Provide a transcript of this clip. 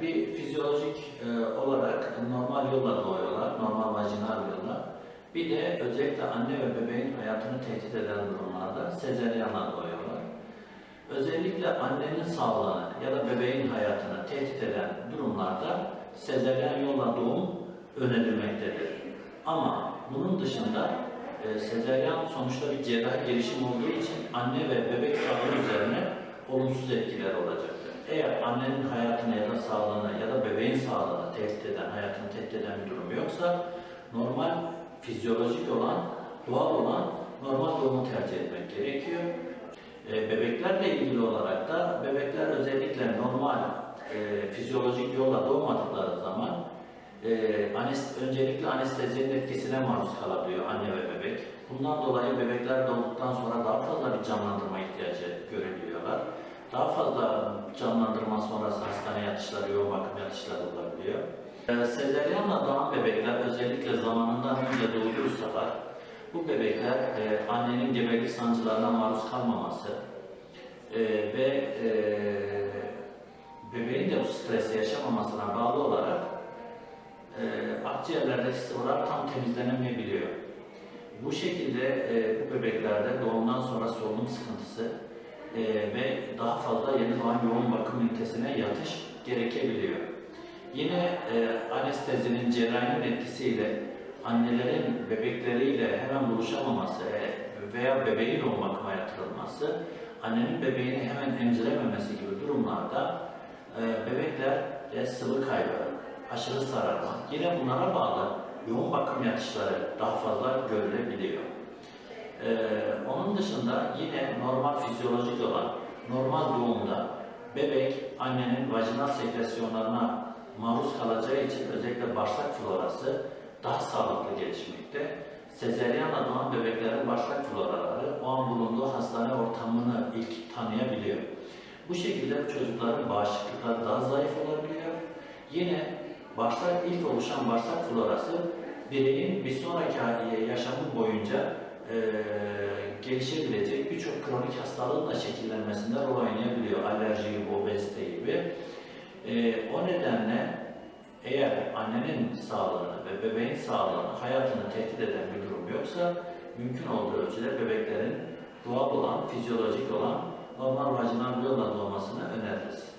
bir fizyolojik e, olarak normal yolla doğuyorlar, normal vajinal yolla. Bir de özellikle anne ve bebeğin hayatını tehdit eden durumlarda sezeryanla doğuyorlar. Özellikle annenin sağlığını ya da bebeğin hayatını tehdit eden durumlarda sezeryan yolla doğum önerilmektedir. Ama bunun dışında e, sezeryan sonuçta bir cerrahi girişim olduğu için anne ve bebek sağlığı üzerine olumsuz etkiler olacaktır. Eğer annenin hayatını sağlığını tehdit eden, hayatını tehdit eden bir durum yoksa normal fizyolojik olan, doğal olan normal doğumu tercih etmek gerekiyor. E, bebeklerle ilgili olarak da bebekler özellikle normal e, fizyolojik yolla doğmadıkları zaman e, anes- öncelikle anestezinin etkisine maruz kalabiliyor anne ve bebek. Bundan dolayı bebekler doğduktan sonra daha fazla bir canlandırma ihtiyacı görebiliyorlar. Daha fazla canlandırma sonrası hastane yatışları, yoğun bakım yatışları olabiliyor. E, sezeryanla doğan bebekler özellikle zamanından önce doğduysalar bu bebekler e, annenin gebelik sancılarına maruz kalmaması e, ve e, bebeğin de bu stresi yaşamamasına bağlı olarak e, akciğerlerdeki sıvılar tam temizlenemeyebiliyor. Bu şekilde bu bebeklerde doğumdan sonra solunum sıkıntısı e, ve daha fazla yeni doğan yoğun bakım ünitesine yatış gerekebiliyor. Yine e, anestezinin cerrahinin etkisiyle annelerin bebekleriyle hemen buluşamaması e, veya bebeğin yoğun bakıma yatırılması, annenin bebeğini hemen emzirememesi gibi durumlarda e, bebekler sıvı kaybı, aşırı sararma, yine bunlara bağlı yoğun bakım yatışları daha fazla görülebiliyor. Ee, onun dışında yine normal fizyolojik olan normal doğumda bebek annenin vajinal sekresyonlarına maruz kalacağı için özellikle bağırsak florası daha sağlıklı gelişmekte. Sezeryanla doğan bebeklerin bağırsak floraları o an bulunduğu hastane ortamını ilk tanıyabiliyor. Bu şekilde bu çocukların bağışıklıkları daha zayıf olabiliyor. Yine bağırsak ilk oluşan bağırsak florası bireyin bir sonraki yaşamı boyunca e, gelişebilecek birçok kronik hastalığın da şekillenmesinde rol oynayabiliyor. Alerji gibi, obezite gibi. E, o nedenle eğer annenin sağlığını ve bebeğin sağlığını, hayatını tehdit eden bir durum yoksa mümkün olduğu ölçüde bebeklerin doğal olan, fizyolojik olan normal vajinal yolla doğmasını öneririz.